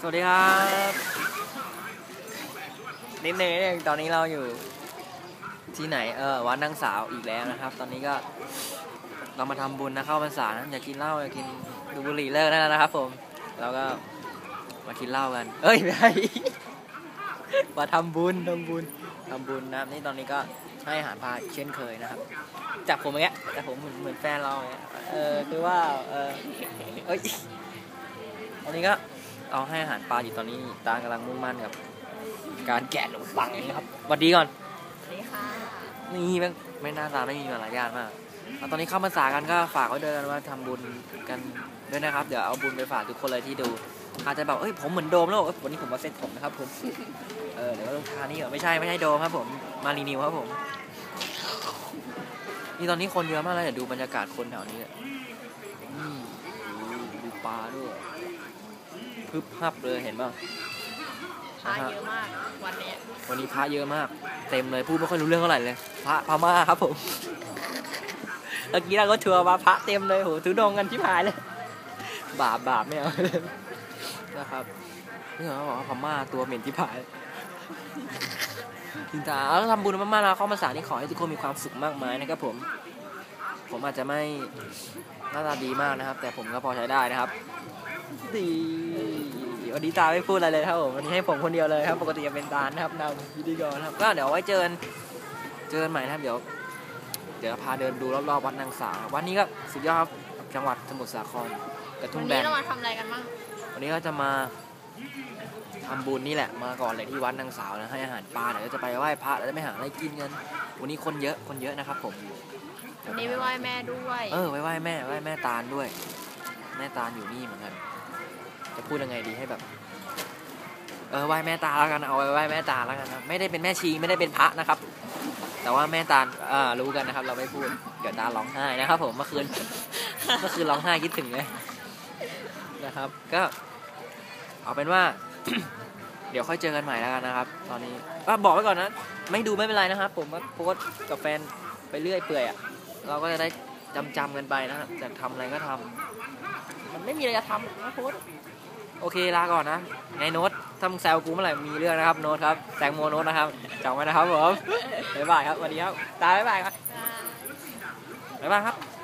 สวัสดีครับนิดนึงนิดนึงตอนนี้เราอยู่ที่ไหนเออวัดนางสาวอีกแล้วนะครับ ตอนนี้ก็เรามาทำบุญนะเข้าพรรษานะอยากกินเหล้าอยากกินดูบุหรี่เลิกได้แล้วนะครับ ผมเราก็มากินเหล้ากัน เอ้ยไม่ใช่มาทำบุญทำบุญทำบุญนะนี่ตอนนี้ก็ให้อาหารปลาเช่นเคยนะครับจากผมอย่างเงี้ยแต่ผมเหมือนเหมือนแฟนเราเงี้ยเออคือว่าเออเอ้ยตอนนี้ก็ เอาให้อาหารปลาอยู่ตอนนี้ตากำลังมุ่งมั่นกับ การแกะขนมปังนะครับสวัสดีก่อนสวัสดีค่ะนี่แม่งไม่หน้าตาไม่มีมารยาทมากเอาตอนนี้เข้ามาสากันก็ฝากไว้ด้วยกันว่าทำบุญกันด้วยนะครับ เดี๋ยวเอาบุญไปฝากทุกคนเลยที่ดูอาจจะแบบเอ้ยผมเหมือนโดมแล้วเอ้ยวันนี้ผมมาเซ็ตผมนะครับผมเออเดี๋ยวต้องทานี่เหรอไม่ใช่ไม่ใช่โดมครับผมมารีนิวครับผมนี่ตอนนี้คนเยอะมากเลยเดี๋ยวดูบรรยากาศคนแถวนี้เนี่ยนี่ดูดูปลาด้วย พึบพับเลยเห็นป่ะพาเยอะมากวันนี้วันนี้พระเยอะมาก เต็มเลยพูดไม่ค่อยรู้เรื่องเท่าไหร่เลยพระพม่าครับผมเมื่อกี้เราก็ทัวร์มาพระเต็มเลยโหถือดองกันที่พายเลย บาปบาปไม่เอาเลยนะครับนี่เขาบอกว่าพม่าตัวเหม็นที่พายจริงๆแล้วทำบุญมากๆแล้วเข้ามาสานี่ขอให้ทุกคนมีความสุขมากมายนะครับผม ผมอาจจะไม่หน้าตาดีมากนะครับ แต่ผมก็พอใช้ได้นะครับ ดีวันนี้ตาไม่พูดอะไรเลยครับผมวันนี้ให้ผมคนเดียวเลยครับ ปกติจะเป็นตาลนะครับนำพิธีกรครับ ก็เดี๋ยวไว้เจอกันเจอกันใหม่นะครับ เดี๋ยว เดี๋ยวพาเดินดูรอบๆวัดนางสาววันนี้ก็สุดยอดครับจังหวัดสมุทรสาครกระทุ่วังนแบนี้นเรามาทำอะไรกันบ้างวันนี้ก็จะมาทำบุญนี่แหละมาก่อนเลยที่วัดนางสาวนะให้อาหารปลาเดี๋ยวจะไปไหว้พระแล้วจะไปหาอะไรกินกันวันนี้คนเยอะคนเยอะนะครับผมวันนี้ไปไหว้แม่ด้วย เออไว้ไหว้แม่ไหว้แม่ตาลด้วย แม่ตาลอยู่นี่เหมือนกัน จะพูดยังไงดีให้แบบ เออไหว้แม่ตาแล้วกันเอาไว้ไหว้แม่ตาแล้วกันนะไม่ได้เป็นแม่ชีไม่ได้เป็นพระนะครับ แต่ว่าแม่ตาเอ่ารู้กันนะครับ เราไม่พูดเดี๋ยวตาร้องไห้นะครับ ผมเมื่อคืนเมื่อคืนร้องไห้คิดถึงเลยนะครับ ก็ เอาเป็นว่า เดี๋ยวค่อยเจอกันใหม่แล้วกันนะครับ ตอนนี้อะบอกไว้ก่อนนะไม่ดูไม่เป็นไรนะครับ ผมว่าโพสกับแฟนไปเรื่อยเปื่อยอะเราก็จะได้จำจำๆกันไปนะครับอยากทำอะไรก็ทำมันไม่มีอะไรจะทำนะโพส โอเคลาก่อนนะไงโน้ตถ้ามึงแซวกูเมื่อไหร่มีเรื่องนะครับโน้ตครับแตงโมโน้ตนะครับจำไว้นะครับผมบ๊ายบายครับสวัสดีครับตาบ๊ายบายครับบ๊ายบายครับ